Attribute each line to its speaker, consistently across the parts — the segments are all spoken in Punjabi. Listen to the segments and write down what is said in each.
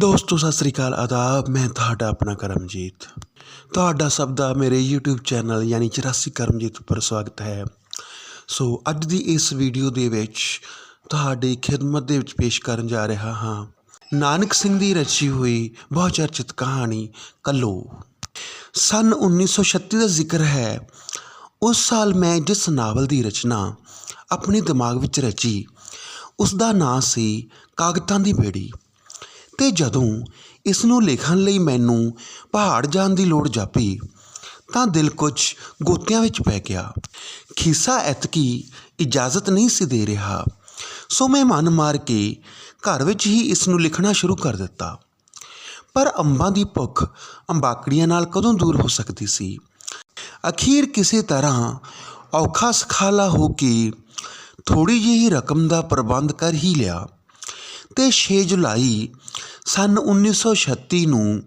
Speaker 1: ਦੋਸਤੋ, ਸਤਿ ਸ੍ਰੀ ਅਕਾਲ, ਆਦਾਬ। ਮੈਂ ਤੁਹਾਡਾ ਆਪਣਾ ਕਰਮਜੀਤ। ਤੁਹਾਡਾ ਸਭ ਦਾ ਮੇਰੇ YouTube ਚੈਨਲ, ਯਾਨੀ 84 ਕਰਮਜੀਤ ਉੱਪਰ ਸਵਾਗਤ ਹੈ। ਸੋ, ਅੱਜ ਦੀ ਇਸ ਵੀਡੀਓ ਦੇ ਵਿੱਚ ਤੁਹਾਡੀ ਖਿਦਮਤ ਦੇ ਵਿੱਚ ਪੇਸ਼ ਕਰਨ ਜਾ ਰਿਹਾ ਹਾਂ। ਨਾਨਕ ਸਿੰਘ ਦੀ ਰਚੀ ਹੋਈ ਬਹੁਤ ਚਰਚਿਤ ਕਹਾਣੀ, ਕੱਲੋ। ਸਨ 1936 ਦਾ ਜ਼ਿਕਰ ਹੈ। ਉਸ ਸਾਲ ਮੈਂ ਜਿਸ ਨਾਵਲ ਦੀ ਰਚਨਾ ਆਪਣੇ ਦਿਮਾਗ ਵਿੱਚ ਰਚੀ ਉਸ ਦਾ ਨਾਂ ਸੀ ਕਾਗਤਾਂ ਦੀ ਬੇੜੀ। ਤੇ ਜਦੋਂ ਇਸ ਨੂੰ ਲਿਖਣ ਲਈ ਮੈਨੂੰ ਪਹਾੜ ਜਾਣ ਦੀ ਲੋੜ ਜਾਪੀ, ਤਾਂ ਦਿਲ ਕੁਝ ਗੋਤਿਆਂ ਵਿੱਚ ਪੈ ਗਿਆ। ਖੀਸਾ ਐਤਕੀ ਇਜਾਜ਼ਤ ਨਹੀਂ ਸੀ ਦੇ ਰਿਹਾ। ਸੋ ਮੈਂ ਮਨ ਮਾਰ ਕੇ ਘਰ ਵਿੱਚ ਹੀ ਇਸ ਨੂੰ ਲਿਖਣਾ ਸ਼ੁਰੂ ਕਰ ਦਿੱਤਾ। ਪਰ ਅੰਬਾਂ ਦੀ ਭੁੱਖ ਅੰਬਾਕੜੀਆਂ ਨਾਲ ਕਦੋਂ ਦੂਰ ਹੋ ਸਕਦੀ ਸੀ? ਅਖੀਰ ਕਿਸੇ ਤਰ੍ਹਾਂ ਔਖਾ ਸਖਾਲਾ ਹੋ ਕੇ ਥੋੜੀ ਜਿਹੀ ਰਕਮ ਦਾ ਪ੍ਰਬੰਧ ਕਰ ਹੀ ਲਿਆ। ਤੇ 6 ਜੁਲਾਈ ਸਨ 1936 ਨੂੰ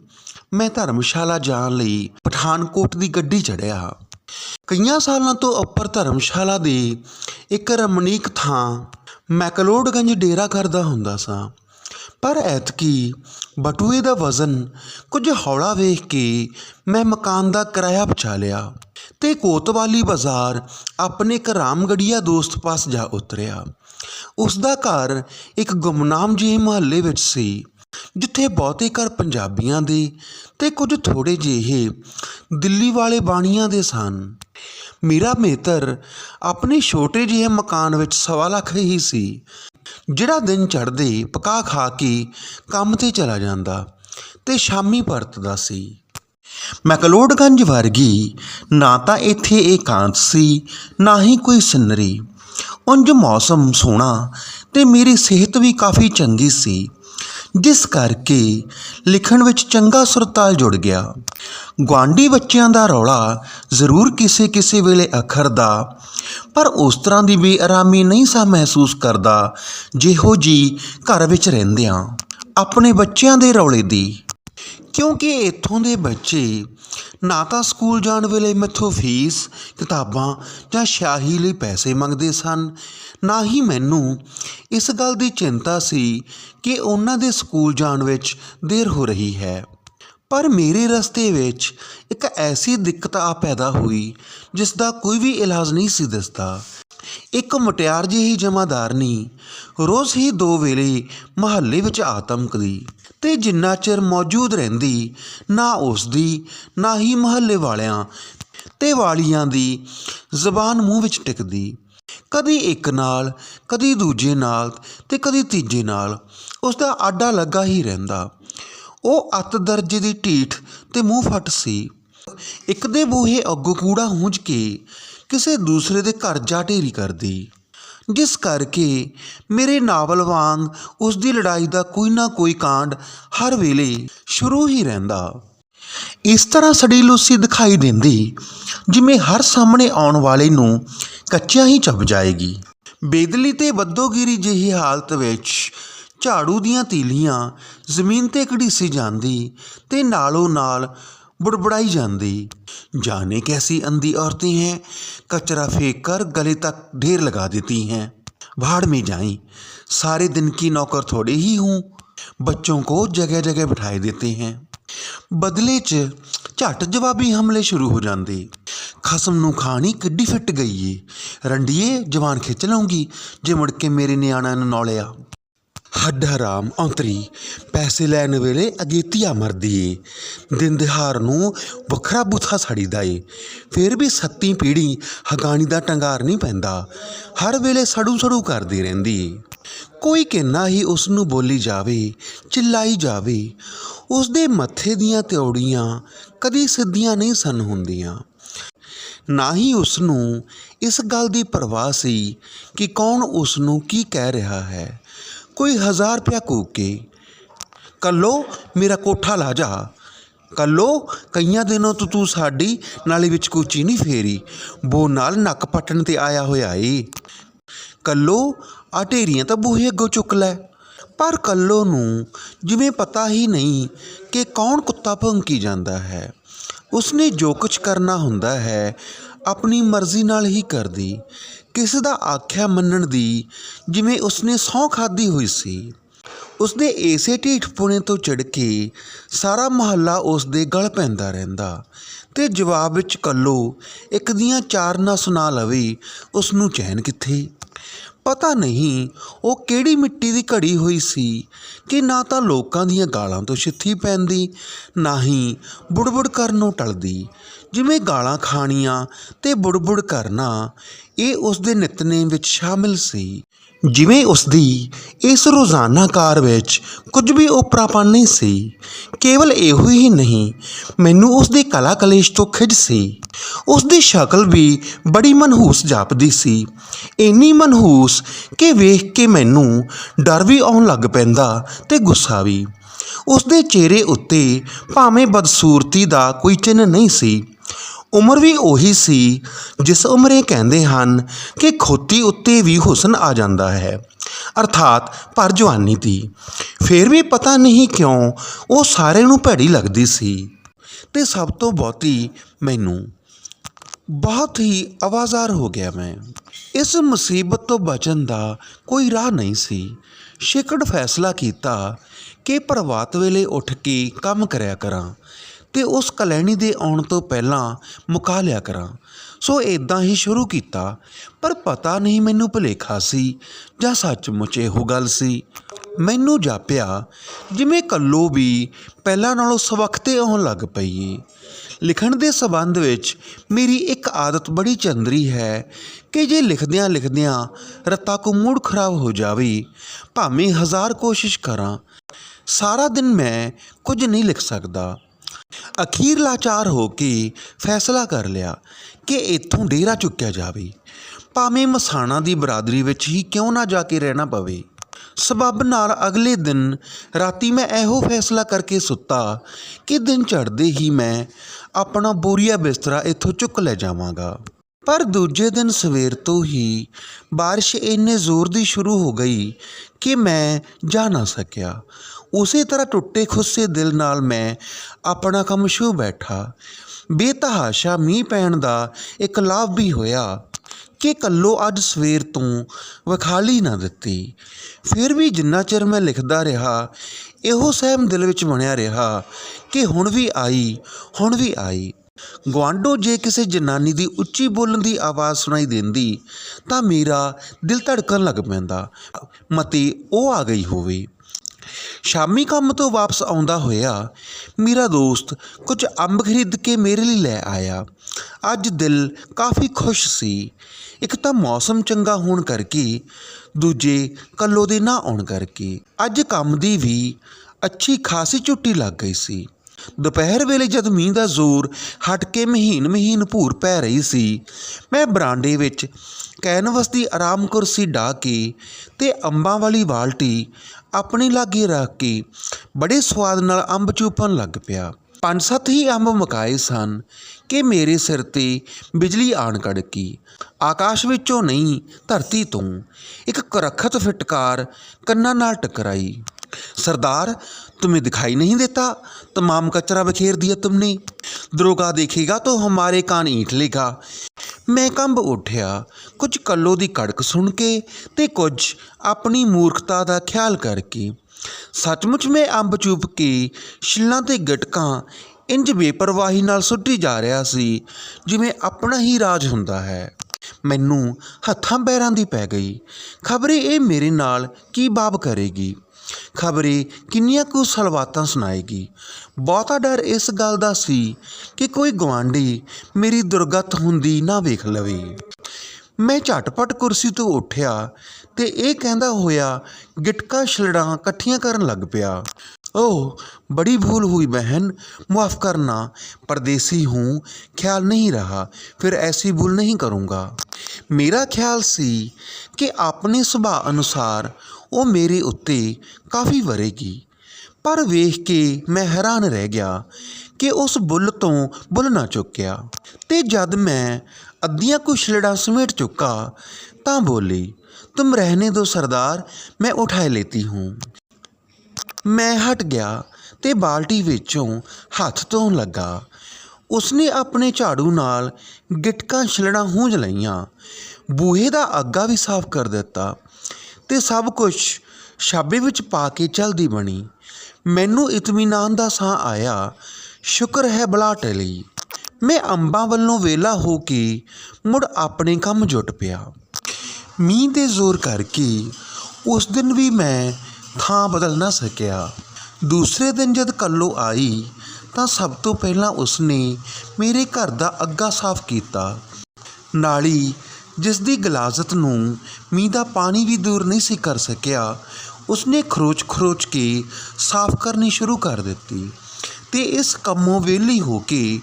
Speaker 1: ਮੈਂ ਧਰਮਸ਼ਾਲਾ ਜਾਣ ਲਈ ਪਠਾਨਕੋਟ ਦੀ ਗੱਡੀ ਚੜ੍ਹਿਆ। ਕਈਆਂ ਸਾਲਾਂ ਤੋਂ ਉੱਪਰ ਧਰਮਸ਼ਾਲਾ ਦੇ ਇੱਕ ਰਮਣੀਕ ਥਾਂ ਮੈਕਲੋਡਗੰਜ ਡੇਰਾ ਕਰਦਾ ਹੁੰਦਾ ਸਾਂ। ਪਰ ਐਤਕੀ ਬਟੂਏ ਦਾ ਵਜ਼ਨ ਕੁਝ ਹੌਲਾ ਵੇਖ ਕੇ ਮੈਂ ਮਕਾਨ ਦਾ ਕਿਰਾਇਆ ਬਚਾ ਲਿਆ ਤੇ ਕੋਤਵਾਲੀ ਬਾਜ਼ਾਰ ਆਪਣੇ ਇੱਕ ਰਾਮਗੜੀਆ ਦੋਸਤ ਪਾਸ ਜਾ ਉਤਰਿਆ। ਉਸ ਦਾ ਘਰ ਇੱਕ ਗੁੰਮਨਾਮ ਜਿਹੇ ਮੁਹੱਲੇ ਵਿੱਚ ਸੀ, ਜਿੱਥੇ ਬਹੁਤੇ ਘਰ ਪੰਜਾਬੀਆਂ ਦੇ ਤੇ ਕੁਝ ਥੋੜੇ ਜਿਹੇ ਦਿੱਲੀ ਵਾਲੇ ਬਾਣੀਆਂ ਦੇ ਸਨ। ਮੇਰਾ ਮਿੱਤਰ ਆਪਣੇ ਛੋਟੇ ਜਿਹੇ ਮਕਾਨ ਵਿੱਚ ਸਵਾ ਲੱਖ ਹੀ ਸੀ, ਜਿਹੜਾ ਦਿਨ ਚੜ੍ਹਦੇ ਪਕਾ ਖਾ ਕੇ ਕੰਮ ਤੇ ਚਲਾ ਜਾਂਦਾ ਤੇ ਸ਼ਾਮੀ ਪਰਤਦਾ ਸੀ। ਮੈਕਲੋਡਗੰਜ ਵਰਗੀ ਨਾ ਤਾਂ ਇੱਥੇ ਇਕਾਂਤ ਸੀ, ਨਾ ਹੀ ਕੋਈ ਸਿਨਰੀ। ਉਂਝ ਮੌਸਮ ਸੋਹਣਾ ਤੇ ਮੇਰੀ ਸਿਹਤ ਵੀ ਕਾਫੀ ਚੰਗੀ ਸੀ। ਜਿਸ ਕਰਕੇ ਲਿਖਣ ਵਿੱਚ ਚੰਗਾ ਸੁਰਤਾਲ ਜੁੜ ਗਿਆ। ਗੁਆਂਢੀ ਬੱਚਿਆਂ ਦਾ ਰੌਲਾ ਜ਼ਰੂਰ ਕਿਸੇ ਕਿਸੇ ਵੇਲੇ ਅੱਖਰ ਦਾ ਪਰ ਉਸ ਤਰ੍ਹਾਂ ਦੀ ਬੇਆਰਾਮੀ ਨਹੀਂ ਸਾ ਮਹਿਸੂਸ ਕਰਦਾ, ਜਿਹੋ ਜੀ ਘਰ ਵਿੱਚ ਰਹਿੰਦਿਆਂ। ਆਪਣੇ ਬੱਚਿਆਂ ਦੇ ਰੌਲੇ ਦੀ ਕਿਉਂਕਿ ਇੱਥੋਂ ਦੇ ਬੱਚੇ ਨਾ ਤਾਂ ਸਕੂਲ ਜਾਣ ਵੇਲੇ ਮੈਥੋਂ ਫੀਸ, ਕਿਤਾਬਾਂ ਜਾਂ ਸ਼ਾਹੀ ਲਈ ਪੈਸੇ ਮੰਗਦੇ ਸਨ। ਨਾ ਹੀ ਮੈਨੂੰ ਇਸ ਗੱਲ ਦੀ ਚਿੰਤਾ ਸੀ ਕਿ ਉਹਨਾਂ ਦੇ ਸਕੂਲ ਜਾਣ ਵਿੱਚ ਦੇਰ ਹੋ ਰਹੀ ਹੈ। ਪਰ ਮੇਰੇ ਰਸਤੇ ਵਿੱਚ ਇੱਕ ਐਸੀ ਦਿੱਕਤ ਆ ਪੈਦਾ ਹੋਈ ਜਿਸ ਦਾ ਕੋਈ ਵੀ ਇਲਾਜ ਨਹੀਂ ਸੀ ਦਿਸਦਾ। ਇੱਕ ਮੁਟਿਆਰ ਜਿਹੀ ਜਮਾਦਾਰਨੀ ਰੋਜ਼ ਹੀ ਦੋ ਵੇਲੇ ਮਹੱਲੇ ਵਿੱਚ ਆਤਮਕਦੀ ਤੇ ਜਿੰਨਾ ਚਿਰ ਮੌਜੂਦ ਰਹਿੰਦੀ, ਨਾ ਉਸ ਦੀ ਨਾ ਹੀ ਮਹੱਲੇ ਵਾਲਿਆਂ ਤੇ ਵਾਲੀਆਂ ਦੀ ਜ਼ਬਾਨ ਮੂੰਹ ਵਿੱਚ ਟਿਕਦੀ। ਕਦੀ ਇੱਕ ਨਾਲ, ਕਦੀ ਦੂਜੇ ਨਾਲ ਤੇ ਕਦੀ ਤੀਜੇ ਨਾਲ ਉਸ ਦਾ ਆਡਾ ਲੱਗਾ ਹੀ ਰਹਿੰਦਾ। ਉਹ ਅੱਤ ਦਰਜੇ ਦੀ ਢੀਠ ਤੇ ਮੂੰਹ ਫੱਟ ਸੀ। ਇੱਕ ਦੇ ਬੂਹੇ ਅੱਗੋਂ ਕੂੜਾ ਹੂੰਝ ਕੇ ਕਿਸੇ ਦੂਸਰੇ ਦੇ ਘਰ ਜਾ ਢੇਰੀ ਕਰਦੀ। ਜਿਸ ਕਰਕੇ ਮੇਰੇ ਨਾਵਲ ਵਾਂਗ ਉਸ ਦੀ ਲੜਾਈ ਦਾ ਕੋਈ ਨਾ ਕੋਈ ਕਾਂਡ ਹਰ ਵੇਲੇ ਸ਼ੁਰੂ ਹੀ ਰਹਿੰਦਾ। ਇਸ ਤਰ੍ਹਾਂ ਸੜੀ ਲੂਸੀ ਦਿਖਾਈ ਦਿੰਦੀ, ਜਿਵੇਂ ਹਰ ਸਾਹਮਣੇ ਆਉਣ ਵਾਲੇ ਨੂੰ ਕੱਚਿਆਂ ਹੀ ਚੁੱਭ ਜਾਏਗੀ। ਬੇਦਲੀ ਤੇ ਬੱਦੋਗਿਰੀ ਜਿਹੀ ਹਾਲਤ ਵਿੱਚ ਝਾੜੂ ਦੀਆਂ ਤੀਲੀਆਂ ਜ਼ਮੀਨ ਤੇ ਘੜੀਸੀ ਜਾਂਦੀ ਤੇ ਨਾਲੋਂ ਨਾਲ बुड़बड़ाई ਜਾਂਦੀ जाने कैसी अंधी औरतें हैं कचरा फेंक कर गले तक ढेर लगा देती हैं भाड़ में जाएं सारे दिन की नौकर थोड़े ही हूँ बच्चों को जगह जगह बिठाए देते हैं ਬਦਲੇ 'ਚ ਝਟ ਜਵਾਬੀ ਹਮਲੇ ਸ਼ੁਰੂ ਹੋ ਜਾਂਦੇ ਖਸਮ ਨੂੰ ਖਾਣੀ ਕਿੱਡੀ ਫਿੱਟ ਗਈ ਏ ਰੰਡੀਏ ਜਵਾਨ ਖਿੱਚ ਲਾਉਂਗੀ ਜੇ ਮੁੜ ਕੇ ਮੇਰੇ ਨਿਆਣਿਆਂ ਨੂੰ ਨੌਲਿਆ ਹੱਡ ਹਰਾਮ, ਔਂਤਰੀ, ਪੈਸੇ ਲੈਣ ਵੇਲੇ ਅਗੇਤੀਆ ਮਰਦੀ ਏ। ਦਿਨ ਦਿਹਾਰ ਨੂੰ ਵੱਖਰਾ ਬੁੱਥਾ ਸੜੀਦਾ ਏ। ਫਿਰ ਵੀ ਸੱਤੀ ਪੀੜੀ ਹਗਾਣੀ ਦਾ ਟੰਗਾਰ ਨਹੀਂ ਪੈਂਦਾ। ਹਰ ਵੇਲੇ ਸੜੂ ਸੜੂ ਕਰਦੀ ਰਹਿੰਦੀ ਏ। ਕੋਈ ਕਿੰਨਾ ਹੀ ਉਸ ਨੂੰ ਬੋਲੀ ਜਾਵੇ, ਚਿੱਲਾਈ ਜਾਵੇ ਉਸ ਦੇ ਮੱਥੇ ਦੀਆਂ ਤਿਉੜੀਆਂ ਕਦੀ ਸਿੱਧੀਆਂ ਨਹੀਂ ਸਨ ਹੁੰਦੀਆਂ। ਨਾ ਹੀ ਉਸ ਨੂੰ ਇਸ ਗੱਲ ਦੀ ਪਰਵਾਹ ਸੀ ਕਿ ਕੌਣ ਉਸ ਨੂੰ ਕੀ ਕਹਿ ਰਿਹਾ ਹੈ। ਕੋਈ ਹਜ਼ਾਰ ਰੁਪਇਆ ਕੂਕ ਕੇ, ਕੱਲੋ ਮੇਰਾ ਕੋਠਾ ਲਾ ਜਾ, ਕੱਲੋ ਕਈਆਂ ਦਿਨੋਂ ਤੋਂ ਤੂੰ ਸਾਡੀ ਨਾਲੀ ਵਿੱਚ ਕੂਚੀ ਨਹੀਂ ਫੇਰੀ, ਬੋ ਨਾਲ ਨੱਕ ਪੱਟਣ ਤੇ ਆਇਆ ਹੋਇਆ ਏ। ਕੱਲੋ ਆ ਢੇਰੀਆਂ ਤਾਂ ਬੂਹੇ ਅੱਗੋਂ ਚੁੱਕ ਲੈ, ਪਰ ਕੱਲੋ ਨੂੰ ਜਿਵੇਂ ਪਤਾ ਹੀ ਨਹੀਂ ਕਿ ਕੌਣ ਕੁੱਤਾ ਭੌਂਕੀ ਜਾਂਦਾ ਹੈ, ਉਸਨੇ ਜੋ ਕੁਝ ਕਰਨਾ ਹੁੰਦਾ ਹੈ, ਆਪਣੀ ਮਰਜ਼ੀ ਨਾਲ ਹੀ ਕਰਦੀ। ਕਿਸੇ ਦਾ ਆਖਿਆ ਮੰਨਣ ਦੀ ਜਿਵੇਂ ਉਸਨੇ ਸਹੁੰ ਖਾਧੀ ਹੋਈ ਸੀ। ਉਸਦੇ ਏਸੇ ਢੀਠਪੁਣੇ ਤੋਂ ਚਿੜ ਕੇ ਸਾਰਾ ਮਹੱਲਾ ਉਸ ਦੇ ਗਲ ਪੈਂਦਾ ਰਹਿੰਦਾ ਤੇ ਜਵਾਬ ਵਿੱਚ ਕੱਲੋ ਇੱਕ ਦੀਆਂ ਚਾਰ ਨਾ ਸੁਣਾ ਲਵੇ ਉਸ ਨੂੰ ਚੈਨ ਕਿੱਥੇ? ਪਤਾ ਨਹੀਂ ਉਹ ਕਿਹੜੀ ਮਿੱਟੀ ਦੀ ਘੜੀ ਹੋਈ ਸੀ ਕਿ ਨਾ ਤਾਂ ਲੋਕਾਂ ਦੀਆਂ ਗਾਲਾਂ ਤੋਂ ਛਿੱਥੀ ਪੈਂਦੀ, ਨਾ ਹੀ ਬੁੜਬੁੜ ਕਰਨੋਂ ਟਲਦੀ। ਜਿਵੇਂ ਗਾਲਾਂ ਖਾਣੀਆਂ ਤੇ ਬੁੜਬੁੜ ਕਰਨਾ ਇਹ ਉਸ ਦੇ ਨਿਤਨੇਮ ਵਿੱਚ ਸ਼ਾਮਿਲ ਸੀ। ਜਿਵੇਂ ਉਸ ਦੀ ਇਸ ਰੋਜ਼ਾਨਾ ਕਾਰ ਵਿੱਚ ਕੁਝ ਵੀ ਓਪਰਾਪਨ ਨਹੀਂ ਸੀ, ਕੇਵਲ ਇਹੋ ਹੀ ਨਹੀਂ, ਮੈਨੂੰ ਉਸ ਦੇ ਕਲਾ ਕਲੇਸ਼ ਤੋਂ ਖਿਜ ਸੀ। ਉਸ ਦੀ ਸ਼ਕਲ ਵੀ ਬੜੀ ਮਨਹੂਸ ਜਾਪਦੀ ਸੀ। ਇੰਨੀ ਮਨਹੂਸ ਕਿ ਵੇਖ ਕੇ ਮੈਨੂੰ ਡਰ ਵੀ ਆਉਣ ਲੱਗ ਪੈਂਦਾ ਤੇ ਗੁੱਸਾ ਵੀ। ਉਸ ਦੇ ਚਿਹਰੇ ਉੱਤੇ ਭਾਵੇਂ ਬਦਸੂਰਤੀ ਦਾ ਕੋਈ ਚਿੰਨ੍ਹ ਨਹੀਂ ਸੀ ਉਮਰ ਵੀ ਉਹੀ ਸੀ, ਜਿਸ ਉਮਰੇ ਕਹਿੰਦੇ ਹਨ ਕਿ ਖੋਤੀ ਉੱਤੇ ਵੀ ਹੁਸਨ ਆ ਜਾਂਦਾ ਹੈ। ਅਰਥਾਤ ਪਰ ਜਵਾਨੀ ਦੀ। ਫਿਰ ਵੀ ਪਤਾ ਨਹੀਂ ਕਿਉਂ ਉਹ ਸਾਰਿਆਂ ਨੂੰ ਭੈੜੀ ਲੱਗਦੀ ਸੀ। ਤੇ ਸਭ ਤੋਂ ਬਹੁਤੀ ਮੈਨੂੰ ਬਹੁਤ ਹੀ ਆਵਾਜ਼ਾਰ ਹੋ ਗਿਆ ਮੈਂ। ਇਸ ਮੁਸੀਬਤ ਤੋਂ ਬਚਣ ਦਾ ਕੋਈ ਰਾਹ ਨਹੀਂ ਸੀ। ਸ਼ਿਕੜ ਫੈਸਲਾ ਕੀਤਾ ਕਿ ਪ੍ਰਭਾਤ ਵੇਲੇ ਉੱਠ ਕੇ ਕੰਮ ਕਰਿਆ ਕਰਾਂ। ਤੇ ਉਸ ਕਲੈਣੀ ਦੇ ਆਉਣ ਤੋਂ ਪਹਿਲਾਂ ਮੁਕਾ ਲਿਆ ਕਰਾਂ। ਸੋ ਇਦਾਂ ਹੀ ਸ਼ੁਰੂ ਕੀਤਾ, ਪਰ ਪਤਾ ਨਹੀਂ ਮੈਨੂੰ ਭੁਲੇਖਾ ਸੀ ਜਾਂ ਸੱਚਮੁੱਚ ਇਹੋ ਗੱਲ ਸੀ। ਮੈਨੂੰ ਜਾਪਿਆ, ਜਿਵੇਂ ਕੱਲੋ ਵੀ ਪਹਿਲਾਂ ਨਾਲੋਂ ਸਵਖਤੇ ਆਉਣ ਲੱਗ ਪਈ। ਏ ਲਿਖਣ ਦੇ ਸਬੰਧ ਵਿੱਚ ਮੇਰੀ ਇੱਕ ਆਦਤ ਬੜੀ ਚੰਦਰੀ ਹੈ ਕਿ ਜੇ ਲਿਖਦਿਆਂ ਲਿਖਦਿਆਂ ਰੱਤਾ ਕੋ ਮੂਡ ਖਰਾਬ ਹੋ ਜਾਵੇ, ਭਾਵੇਂ ਹਜ਼ਾਰ ਕੋਸ਼ਿਸ਼ ਕਰਾਂ, ਸਾਰਾ ਦਿਨ ਮੈਂ ਕੁਝ ਨਹੀਂ ਲਿਖ ਸਕਦਾ। ਅਖੀਰ ਲਾਚਾਰ ਹੋ ਕੇ ਫੈਸਲਾ ਕਰ ਲਿਆ ਕਿ ਇੱਥੋਂ ਡੇਰਾ ਚੁੱਕਿਆ ਜਾਵੇ। ਭਾਵੇਂ ਮਸਾਣਾ ਦੀ ਬਰਾਦਰੀ ਵਿੱਚ ਹੀ ਕਿਉਂ ਨਾ ਜਾ ਕੇ ਰਹਿਣਾ ਪਵੇ। ਸਬੱਬ ਨਾਲ ਅਗਲੇ ਦਿਨ ਰਾਤੀ ਮੈਂ ਇਹੋ ਫੈਸਲਾ ਕਰਕੇ ਸੁੱਤਾ ਕਿ ਦਿਨ ਚੜ੍ਹਦੇ ਹੀ ਮੈਂ ਆਪਣਾ ਬੋਰੀਆ ਬਿਸਤਰਾ ਇੱਥੋਂ ਚੁੱਕ ਲੈ ਜਾਵਾਂਗਾ। ਪਰ ਦੂਜੇ ਦਿਨ ਸਵੇਰ ਤੋਂ ਹੀ ਬਾਰਿਸ਼ ਇੰਨੇ ਜ਼ੋਰ ਦੀ ਸ਼ੁਰੂ ਹੋ ਗਈ ਕਿ ਮੈਂ ਜਾ ਨਾ ਸਕਿਆ। ਉਸੇ ਤਰ੍ਹਾਂ ਟੁੱਟੇ ਖੁੱਸੇ ਦਿਲ ਨਾਲ ਮੈਂ ਆਪਣਾ ਕੰਮ ਸ਼ੁਰੂ ਬੈਠਾ। ਬੇਤਹਾਸ਼ਾ ਮੀਂਹ ਪੈਣ ਦਾ ਇੱਕ ਲਾਭ ਵੀ ਹੋਇਆ ਕਿ ਕੱਲੋ ਅੱਜ ਸਵੇਰ ਤੋਂ ਵਿਖਾਲੀ ਨਾ ਦਿੱਤੀ। ਫਿਰ ਵੀ ਜਿੰਨਾ ਚਿਰ ਮੈਂ ਲਿਖਦਾ ਰਿਹਾ, ਇਹੋ ਸਹਿਮ ਦਿਲ ਵਿੱਚ ਬਣਿਆ ਰਿਹਾ ਕਿ ਹੁਣ ਵੀ ਆਈ, ਹੁਣ ਵੀ ਆਈ। ਗਵਾਂਡੋ ਜੇ ਕਿਸੇ ਜਨਾਨੀ ਦੀ ਉੱਚੀ ਬੋਲਣ ਦੀ ਆਵਾਜ਼ ਸੁਣਾਈ ਦਿੰਦੀ, ਤਾਂ ਮੇਰਾ ਦਿਲ ਧੜਕਣ ਲੱਗ ਪੈਂਦਾ। ਮਤੀ ਉਹ ਆ ਗਈ ਹੋਵੇ। ਸ਼ਾਮੀ ਕੰਮ ਤੋਂ ਵਾਪਸ ਆਉਂਦਾ ਹੋਇਆ ਮੇਰਾ ਦੋਸਤ ਕੁਝ ਅੰਬ ਖਰੀਦ ਕੇ ਮੇਰੇ ਲਈ ਲੈ ਆਇਆ। ਅੱਜ ਦਿਲ ਕਾਫੀ ਖੁਸ਼ ਸੀ। ਇੱਕ ਤਾਂ ਮੌਸਮ ਚੰਗਾ ਹੋਣ ਕਰਕੇ, ਦੂਜੇ ਕੱਲੋ ਦੇ ਨਾ ਆਉਣ ਕਰਕੇ। ਅੱਜ ਕੰਮ ਦੀ ਵੀ ਅੱਛੀ ਖਾਸੀ ਛੁੱਟੀ ਲੱਗ ਗਈ ਸੀ। ਦੁਪਹਿਰ ਵੇਲੇ ਜਦ ਮੀਂਹ ਦਾ ਜ਼ੋਰ ਹਟ ਕੇ ਮਹੀਨ ਮਹੀਨ ਭੂਰ ਪੈ ਰਹੀ ਸੀ, ਮੈਂ ਬਰਾਂਡੇ ਵਿੱਚ ਕੈਨਵਸ ਦੀ ਆਰਾਮ ਕੁਰਸੀ ਢਾ ਕੇ ਤੇ ਅੰਬਾਂ ਵਾਲੀ ਬਾਲਟੀ ਆਪਣੇ ਲਾਗੇ ਰੱਖ ਕੇ ਬੜੇ ਸਵਾਦ ਨਾਲ ਅੰਬ ਚੂਪਣ ਲੱਗ ਪਿਆ ਪੰਜ ਸੱਤ ਹੀ ਅੰਬ ਮਕਾਏ ਸਨ ਕਿ ਮੇਰੇ ਸਿਰ ਤੇ ਬਿਜਲੀ ਆਣ ਕੜਕੀ ਆਕਾਸ਼ ਵਿੱਚੋਂ ਨਹੀਂ ਧਰਤੀ ਤੋਂ ਇੱਕ ਕਰਖਤ ਫਟਕਾਰ ਕੰਨਾਂ ਨਾਲ ਟਕਰਾਈ सरदार तुम्हें दिखाई नहीं देता तमाम कचरा बखेर दिया तुमने दरोगा देखेगा तो हमारे कान ईंट लेगा ਮੈਂ ਕੰਬ ਉੱਠਿਆ ਕੁਝ ਕੱਲੋ ਦੀ ਕੜਕ ਸੁਣ ਕੇ ਤੇ ਕੁਝ ਆਪਣੀ ਮੂਰਖਤਾ ਦਾ ਖਿਆਲ ਕਰਕੇ ਸੱਚਮੁੱਚ ਮੈਂ ਅੰਬ ਚੂਪ ਕੇ ਛਿੱਲਾਂ ਤੇ ਗਟਕਾਂ ਇੰਜ ਬੇਪਰਵਾਹੀ ਨਾਲ ਸੁੱਟੀ ਜਾ ਰਿਹਾ ਸੀ ਜਿਵੇਂ ਆਪਣਾ ਹੀ ਰਾਜ ਹੁੰਦਾ ਹੈ ਮੈਨੂੰ ਹੱਥਾਂ ਪੈਰਾਂ ਦੀ ਪੈ ਗਈ ਖਬਰੇ ਇਹ ਮੇਰੇ ਨਾਲ ਕੀ ਬਾਬ ਕਰੇਗੀ ਖਬਰੇ ਕਿੰਨੀਆਂ ਕੁ ਸਲਵਾਤਾਂ ਸੁਣਾਏਗੀ ਬਹੁਤਾ ਡਰ ਇਸ ਗੱਲ ਦਾ ਸੀ ਕਿ ਕੋਈ ਗਵਾਂਢੀ ਮੇਰੀ ਦੁਰਗਤ ਹੁੰਦੀ ਨਾ ਵੇਖ ਲਵੇ ਮੈਂ ਝਟਪਟ ਕੁਰਸੀ ਤੋਂ ਉੱਠਿਆ ਤੇ ਇਹ ਕਹਿੰਦਾ ਹੋਇਆ ਗਿਟਕਾ ਛਲੜਾਂ ਇਕੱਠੀਆਂ ਕਰਨ ਲੱਗ ਪਿਆ ओह बड़ी भूल हुई बहन माफ़ करना परदेसी हूँ ख्याल नहीं रहा फिर ऐसी भूल नहीं करूँगा ਮੇਰਾ ਖਿਆਲ ਸੀ ਕਿ ਆਪਣੇ ਸੁਭਾਅ ਅਨੁਸਾਰ ਉਹ ਮੇਰੇ ਉੱਤੇ ਕਾਫੀ ਵਰੇਗੀ। ਪਰ ਵੇਖ ਕੇ ਮੈਂ ਹੈਰਾਨ ਰਹਿ ਗਿਆ ਕਿ ਉਸ ਬੁੱਲ ਤੋਂ ਬੁੱਲ ਨਾ ਚੁੱਕਿਆ। ਤੇ ਜਦ ਮੈਂ ਅੱਧੀਆਂ ਕੁਛਲੜਾ ਸਮੇਟ ਚੁੱਕਾ, ਤਾਂ ਬੋਲੀ, ਤੁਮ ਰਹਿਨੇ ਦੋ ਸਰਦਾਰ, ਮੈਂ ਉਠਾਏ ਲੈਤੀ ਹੂੰ। ਮੈਂ ਹਟ ਗਿਆ ਤੇ ਬਾਲਟੀ ਵਿੱਚੋਂ ਹੱਥ ਧੋਣ ਲੱਗਾ। ਉਸਨੇ ਆਪਣੇ ਝਾੜੂ ਨਾਲ ਗਿਟਕਾਂ ਛਿਲਣਾ ਹੂੰਝ ਲਈਆਂ। ਬੂਹੇ ਦਾ ਅੱਗਾ ਵੀ ਸਾਫ਼ ਕਰ ਦਿੱਤਾ। ਤੇ ਸਭ ਕੁਝ ਛਾਬੇ ਵਿੱਚ ਪਾ ਕੇ ਚਲਦੀ ਬਣੀ। ਮੈਨੂੰ ਇਤਮੀਨਾਨ ਦਾ ਸਾਹ ਆਇਆ। ਸ਼ੁਕਰ ਹੈ ਬਲਾ ਟਲੀ ਮੈਂ ਅੰਬਾਂ ਵੱਲੋਂ ਵੇਲਾ ਹੋ ਕੇ ਮੁੜ ਆਪਣੇ ਕੰਮ ਜੁਟ ਪਿਆ। ਮੀਂਹ ਦੇ ਜ਼ੋਰ ਕਰਕੇ ਉਸ ਦਿਨ ਵੀ ਮੈਂ ਥਾਂ ਬਦਲ ਨਾ ਸਕਿਆ। ਦੂਸਰੇ ਦਿਨ ਜਦ ਕੱਲੋ ਆਈ ਤਾਂ ਸਭ ਤੋਂ ਪਹਿਲਾਂ ਉਸਨੇ ਮੇਰੇ ਘਰ ਦਾ ਅੱਗਾ ਸਾਫ਼ ਕੀਤਾ। ਨਾਲੀ ਜਿਸ ਦੀ ਗਲਾਜ਼ਤ ਨੂੰ ਮੀਂਹ ਦਾ ਪਾਣੀ ਵੀ ਦੂਰ ਨਹੀਂ ਸੀ ਕਰ ਸਕਿਆ ਉਸਨੇ ਖਰੋਚ ਖਰੋਚ ਕੇ ਸਾਫ਼ ਕਰਨੀ ਸ਼ੁਰੂ ਕਰ ਦਿੱਤੀ ਤੇ ਇਸ ਕੰਮੋਂ ਵਿਹਲੀ ਹੋ ਕੇ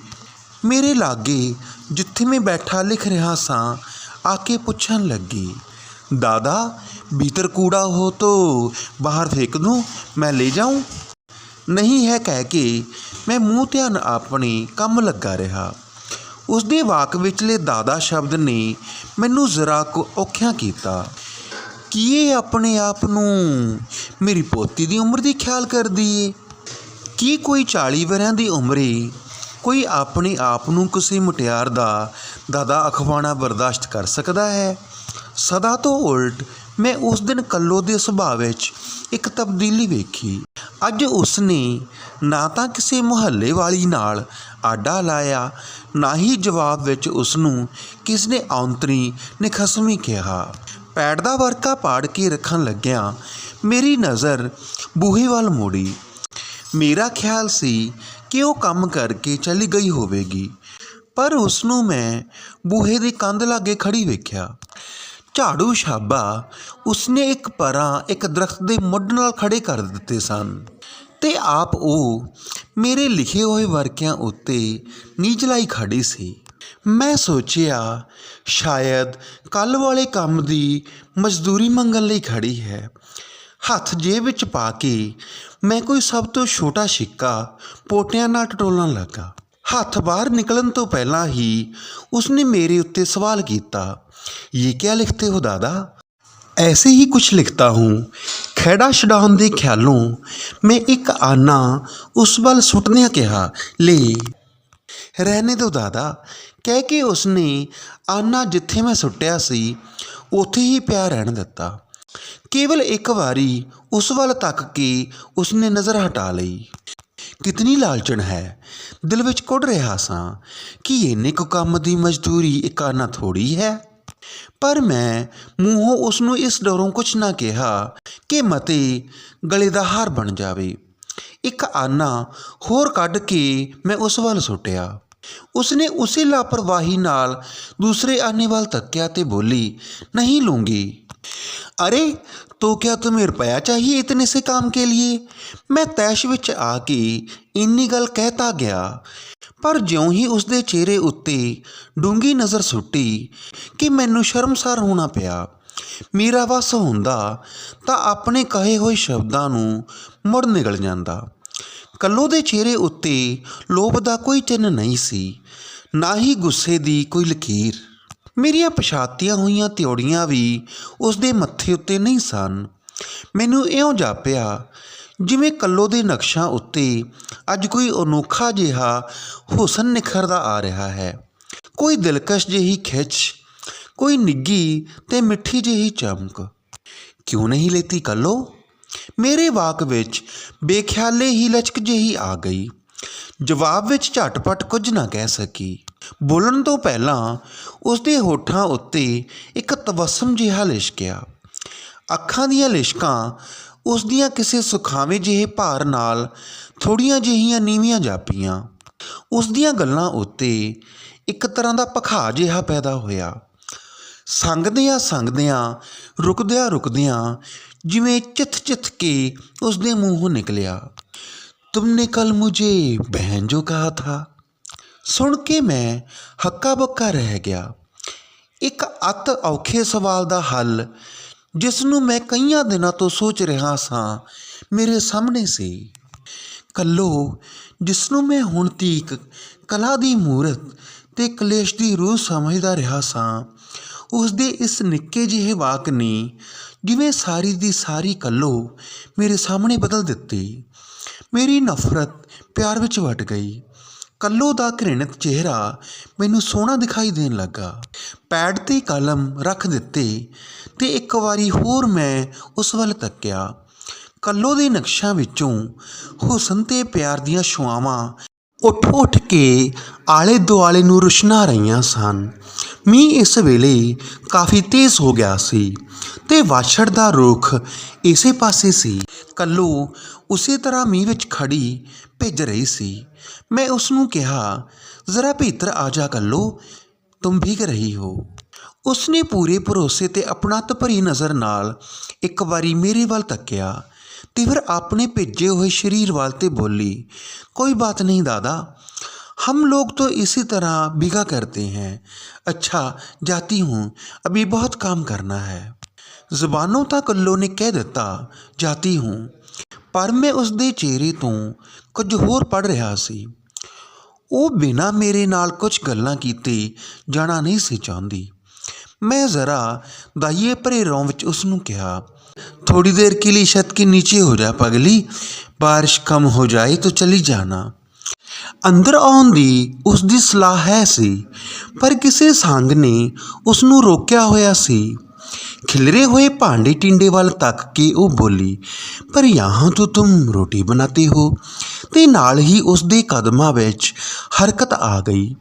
Speaker 1: ਮੇਰੇ ਲਾਗੇ ਜਿੱਥੇ ਮੈਂ ਬੈਠਾ ਲਿਖ ਰਿਹਾ ਸਾਂ ਆ ਕੇ ਪੁੱਛਣ ਲੱਗੀ ਦਾਦਾ भीतर कूड़ा हो तो बाहर फेंक दूं मैं ले जाऊं ਨਹੀਂ ਹੈ ਕਹਿ ਕੇ ਮੈਂ ਮੂੰਹ ਧਿਆਨ ਆਪਣੇ ਕੰਮ ਲੱਗਾ ਰਿਹਾ ਉਸ ਦੇ ਵਾਕ ਵਿਚਲੇ ਦਾਦਾ ਸ਼ਬਦ ਨੇ ਮੈਨੂੰ ਜ਼ਰਾ ਕੁ ਔਖਿਆ ਕੀਤਾ। ਕੀ ਇਹ ਆਪਣੇ ਆਪ ਨੂੰ ਮੇਰੀ ਪੋਤੀ ਦੀ ਉਮਰ ਦੀ ਖਿਆਲ ਕਰਦੀ ਏ? ਕੀ ਕੋਈ 40 ਵਰਿਆਂ ਦੀ ਉਮਰੇ ਕੋਈ ਆਪਣੇ ਆਪ ਨੂੰ ਕਿਸੇ ਮੁਟਿਆਰ ਦਾ ਦਾਦਾ ਅਖਵਾਣਾ ਬਰਦਾਸ਼ਤ ਕਰ ਸਕਦਾ ਹੈ? ਸਦਾ ਤੋਂ ਉਲਟ ਮੈਂ ਉਸ ਦਿਨ ਕੱਲੋ ਦੇ ਸੁਭਾਅ ਵਿੱਚ ਇੱਕ ਤਬਦੀਲੀ ਵੇਖੀ। ਅੱਜ ਉਸਨੇ ਨਾ ਨਾ ਤਾਂ ਕਿਸੇ ਮੁਹੱਲੇ ਵਾਲੀ ਨਾਲ ਆਡਾ ਲਾਇਆ, ਨਾ ਹੀ ਜਵਾਬ ਵਿੱਚ ਉਸ ਨੂੰ ਕਿਸ ਨੇ ਔਂਤਰੀ ਨਿਖਸਮੀ ਕਿਹਾ। ਪੈੜ ਦਾ ਵਰਕਾ ਪਾੜ ਕੇ ਰੱਖਣ ਲੱਗਿਆ ਮੇਰੀ ਨਜ਼ਰ ਬੂਹੇ ਵੱਲ ਮੋੜੀ। ਮੇਰਾ ਖਿਆਲ ਸੀ ਕਿ ਉਹ ਕੰਮ ਕਰਕੇ ਚਲੀ ਗਈ ਹੋਵੇਗੀ, ਪਰ ਉਸ ਨੂੰ ਮੈਂ ਬੂਹੇ ਦੀ ਕੰਧ ਲਾਗੇ ਖੜੀ ਵੇਖਿਆ। ਝਾੜੂ ਛਾਬਾ ਉਸਨੇ ਇੱਕ ਪਰਾਂ ਇੱਕ ਦਰਖਤ ਦੇ ਮੁੱਢ ਨਾਲ ਖੜੇ ਕਰ ਦਿੱਤੇ ਸਨ। ਤੇ ਆਪ ਉਹ ਮੇਰੇ ਲਿਖੇ ਹੋਏ ਵਰਕਿਆਂ ਉੱਤੇ ਨੀਚਲਾਈ ਖੜੀ ਸੀ ਮੈਂ ਸੋਚਿਆ ਸ਼ਾਇਦ ਕੱਲ ਵਾਲੇ ਕੰਮ ਦੀ ਮਜ਼ਦੂਰੀ ਮੰਗਣ ਲਈ ਖੜੀ ਹੈ ਹੱਥ ਜੇਬ ਵਿੱਚ ਪਾ ਕੇ ਮੈਂ ਕੋਈ ਸਭ ਤੋਂ ਛੋਟਾ ਸਿੱਕਾ ਪੋਟਿਆਂ ਨਾਲ ਟਟੋਲਣ ਲੱਗਾ ਹੱਥ ਬਾਹਰ ਨਿਕਲਣ ਤੋਂ ਪਹਿਲਾਂ ਹੀ ਉਸਨੇ ਮੇਰੇ ਉੱਤੇ ਸਵਾਲ ਕੀਤਾ ये क्या लिखते हो दादा ऐसे ही कुछ लिखता हूँ ਖਹਿੜਾ ਛਡਾਉਣ ਦੇ ਖਿਆਲੋਂ ਮੈਂ ਇੱਕ ਆਨਾ ਉਸ ਵੱਲ ਸੁੱਟਦਿਆਂ ਕਿਹਾ, ਲੈ, ਰਹਿਣੇ ਦੋ ਦਾਦਾ। ਕਹਿ ਕੇ ਉਸਨੇ ਆਨਾ ਜਿੱਥੇ ਮੈਂ ਸੁੱਟਿਆ ਸੀ, ਉੱਥੇ ਹੀ ਪਿਆ ਰਹਿਣ ਦਿੱਤਾ। ਕੇਵਲ ਇੱਕ ਵਾਰੀ ਉਸ ਵੱਲ ਤੱਕ ਕੇ ਉਸਨੇ ਨਜ਼ਰ ਹਟਾ ਲਈ। ਕਿਤਨੀ ਲਾਲਚਣ ਹੈ, ਦਿਲ ਵਿੱਚ ਕੁੱਟ ਰਿਹਾ ਸਾਂ ਕਿ ਇੰਨੇ ਕੁ ਕੰਮ ਦੀ ਮਜ਼ਦੂਰੀ ਇੱਕ ਆਨਾ ਥੋੜੀ ਹੈ। ਪਰ ਮੈਂ ਮੂੰਹੋਂ ਉਸ ਨੂੰ ਇਸ ਡਰੋਂ ਕੁਛ ਨਾ ਕਿਹਾ ਕਿ ਮਤੇ ਗਲੇ ਦਾ ਹਾਰ ਬਣ ਜਾਵੇ। ਇੱਕ ਆਨਾ ਹੋਰ ਕੱਢ ਕੇ ਮੈਂ ਉਸ ਵੱਲ ਸੁੱਟਿਆ। ਉਸਨੇ ਉਸੇ ਲਾਪਰਵਾਹੀ ਨਾਲ ਦੂਸਰੇ ਆਨੇ ਵੱਲ ਤੱਕਿਆ ਤੇ ਬੋਲੀ नहीं लूँगी अरे तो क्या तुम्हें रुपया चाहिए इतने से काम के लिए ਮੈਂ ਤੈਸ਼ ਵਿੱਚ ਆ ਕੇ ਇੰਨੀ ਗੱਲ ਕਹਿਤਾ ਗਿਆ ਪਰ ਜਿਉਂ ਹੀ ਉਸਦੇ ਚਿਹਰੇ ਉੱਤੇ ਡੂੰਗੀ ਨਜ਼ਰ ਸੁੱਟੀ ਕਿ ਮੈਨੂੰ ਸ਼ਰਮਸਾਰ ਹੋਣਾ ਪਿਆ ਮੇਰਾ ਵਸ ਹੁੰਦਾ ਤਾਂ ਆਪਣੇ ਕਹੇ ਹੋਏ ਸ਼ਬਦਾਂ ਨੂੰ ਮੁੜ ਨਿਕਲ ਜਾਂਦਾ ਕੱਲੋ ਦੇ ਚਿਹਰੇ ਉੱਤੇ ਲੋਭ ਦਾ ਕੋਈ ਚਿੰਨ੍ਹ ਨਹੀਂ ਸੀ, ਨਾ ਹੀ ਗੁੱਸੇ ਦੀ ਕੋਈ ਲਕੀਰ। ਮੇਰੀਆਂ ਪਛਾਤੀਆਂ ਹੋਈਆਂ ਤਿਉੜੀਆਂ ਵੀ ਉਸ ਦੇ ਮੱਥੇ ਉੱਤੇ ਨਹੀਂ ਸਨ। ਮੈਨੂੰ ਇਉਂ ਜਾਪਿਆ, ਜਿਵੇਂ ਕੱਲੋ ਦੇ ਨਕਸ਼ਾਂ ਉੱਤੇ ਅੱਜ ਕੋਈ ਅਨੋਖਾ ਜਿਹਾ ਹੁਸਨ ਨਿਖਰਦਾ ਆ ਰਿਹਾ ਹੈ। ਕੋਈ ਦਿਲਕਸ਼ ਜਿਹੀ ਖਿੱਚ, ਕੋਈ ਨਿੱਗੀ ਤੇ ਮਿੱਠੀ ਜਿਹੀ ਚਮਕ। ਕਿਉਂ ਨਹੀਂ ਲੈਤੀ ਕੱਲੋ? ਮੇਰੇ ਵਾਕ ਵਿੱਚ ਬੇਖਿਆਲੇ ਹੀ ਲਚਕ ਜਿਹੀ ਆ ਗਈ। ਜਵਾਬ ਵਿੱਚ ਝਟਪਟ ਕੁਝ ਨਾ ਕਹਿ ਸਕੀ। ਬੋਲਣ ਤੋਂ ਪਹਿਲਾਂ ਉਸ ਦੇ ਹੋਠਾਂ ਉੱਤੇ ਇੱਕ ਤਬਸਮ ਜਿਹਾ ਲਿਸ਼ਕਿਆ। ਅੱਖਾਂ ਦੀਆਂ ਲਿਸ਼ਕਾਂ ਉਸ ਦੀਆਂ ਕਿਸੇ ਸੁਖਾਵੇਂ ਜਿਹੇ ਭਾਰ ਨਾਲ ਥੋੜੀਆਂ ਜਿਹੀਆਂ ਨੀਵੀਆਂ ਜਾਪੀਆਂ। ਉਸ ਦੀਆਂ ਗੱਲਾਂ ਉੱਤੇ ਇੱਕ ਤਰ੍ਹਾਂ ਦਾ ਭਖਾ ਜਿਹਾ ਪੈਦਾ ਹੋਇਆ। ਸੰਗਦਿਆਂ ਸੰਗਦਿਆਂ ਰੁਕਦਿਆਂ ਰੁਕਦਿਆਂ ਜਿਵੇਂ ਚਿੱਥ ਚਿੱਥ ਕੇ ਉਸ ਦੇ ਮੂੰਹੋਂ ਨਿਕਲਿਆ तुमने कल मुझे बहन जो कहा था ਸੁਣ ਕੇ ਮੈਂ ਹੱਕਾ ਬੱਕਾ ਰਹਿ ਗਿਆ ਇੱਕ ਅਤ ਔਖੇ ਸਵਾਲ ਦਾ ਹੱਲ ਜਿਸ ਨੂੰ ਮੈਂ ਕਈਆਂ ਦਿਨਾਂ ਤੋਂ ਸੋਚ ਰਿਹਾ ਸਾਂ ਮੇਰੇ ਸਾਹਮਣੇ ਸੀ ਕੱਲੋ ਜਿਸ ਨੂੰ ਮੈਂ ਹੁਣ ਤੀਕ ਕਲਾ ਦੀ ਮੂਰਤ ਤੇ ਕਲੇਸ਼ ਦੀ ਰੂਹ ਸਮਝਦਾ ਰਿਹਾ ਸਾਂ ਉਸ ਦੇ ਇਸ ਨਿੱਕੇ ਜਿਹੇ ਵਾਕ ਨੇ ਜਿਵੇਂ ਸਾਰੀ ਦੀ ਸਾਰੀ ਕੱਲੋ ਮੇਰੇ ਸਾਹਮਣੇ ਬਦਲ ਦਿੱਤੀ। ਮੇਰੀ ਨਫ਼ਰਤ ਪਿਆਰ ਵਿੱਚ ਵਟ ਗਈ। ਕੱਲੋ ਦਾ ਘ੍ਰਿਣਿਤ ਚਿਹਰਾ ਮੈਨੂੰ ਸੋਹਣਾ ਦਿਖਾਈ ਦੇਣ ਲੱਗਾ। ਪੈਡ ਤੇ ਕਲਮ ਰੱਖ ਦਿੱਤੇ ਤੇ ਇੱਕ ਵਾਰੀ ਹੋਰ ਮੈਂ ਉਸ ਵੱਲ ਤੱਕਿਆ। ਕੱਲੋ ਦੇ ਨਕਸ਼ਾਂ ਵਿੱਚੋਂ ਹੁਸਨ ਤੇ ਪਿਆਰ ਦੀਆਂ ਛੁਆਵਾਂ ਉੱਠ ਉੱਠ ਕੇ ਆਲੇ ਦੁਆਲੇ ਨੂੰ ਰੁਸ਼ਨਾ ਰਹੀਆਂ ਸਨ। ਮੀਂਹ ਇਸ ਵੇਲੇ ਕਾਫੀ ਤੇਜ਼ ਹੋ ਗਿਆ ਸੀ ਤੇ ਵਾਛੜ ਦਾ ਰੁੱਖ ਇਸੇ ਪਾਸੇ ਸੀ। ਕੱਲੋ ਉਸੇ ਤਰ੍ਹਾਂ ਮੀਂਹ ਵਿੱਚ ਖੜੀ ਭਿੱਜ ਰਹੀ ਸੀ। ਮੈਂ ਉਸ ਨੂੰ ਕਿਹਾ, ਜ਼ਰਾ ਭੀਤਰ ਆ ਜਾ ਕੱਲੋ, ਤੁਮ ਭੀਗ ਰਹੀ ਹੋ। ਉਸਨੇ ਪੂਰੇ ਭਰੋਸੇ ਤੇ ਅਪਣਤ ਭਰੀ ਨਜ਼ਰ ਨਾਲ ਇੱਕ ਵਾਰੀ ਮੇਰੇ ਵੱਲ ਤੱਕਿਆ। ਤੇ ਫਿਰ ਆਪਣੇ ਭੇਜੇ ਹੋਏ शरीर वाल ते बोली कोई बात नहीं दादा हम लोग तो इसी तरह बिगा करते हैं अच्छा जाती हूँ अभी बहुत काम करना है ਜ਼ਬਾਨੋਂ ਤਾਂ ਕੱਲੋ ਨੇ ਕਹਿ ਦਿੱਤਾ ਜਾਤੀ ਹੂੰ ਪਰ ਮੈਂ ਉਸ ਦੇ ਚਿਹਰੇ ਤੋਂ ਕੁਝ ਹੋਰ ਪੜ ਰਿਹਾ ਸੀ ਉਹ ਬਿਨਾਂ ਮੇਰੇ ਨਾਲ ਕੁਝ ਗੱਲਾਂ ਕੀਤੇ ਜਾਣਾ ਨਹੀਂ ਸੀ ਚਾਹੁੰਦੀ मैं ज़रा दाइए भरे रों ਵਿੱਚ ਉਸ ਨੂੰ ਕਿਹਾ थोड़ी देर के लिए छत के नीचे हो जा पगली बारिश कम हो जाए तो चली जाना ਅੰਦਰ ਆਉਣ ਦੀ ਉਸ ਦੀ ਸਲਾਹ ਹੈ ਸੀ ਪਰ ਕਿਸੇ ਸੰਗ ਨੇ ਉਸ ਨੂੰ ਰੋਕਿਆ ਹੋਇਆ ਸੀ ਖਿਲਰੇ ਹੋਏ ਭਾਂਡੇ ਟਿੰਡੇ ਵੱਲ ਤੱਕ ਕੇ ਉਹ ਬੋਲੀ ਪਰ ਯਹਾਂ ਤੋਂ ਤੁਮ ਰੋਟੀ ਬਣਾਤੇ ਹੋ ਤੇ ਨਾਲ ਹੀ ਉਸ ਦੇ ਕਦਮਾਂ ਵਿੱਚ ਹਰਕਤ ਆ ਗਈ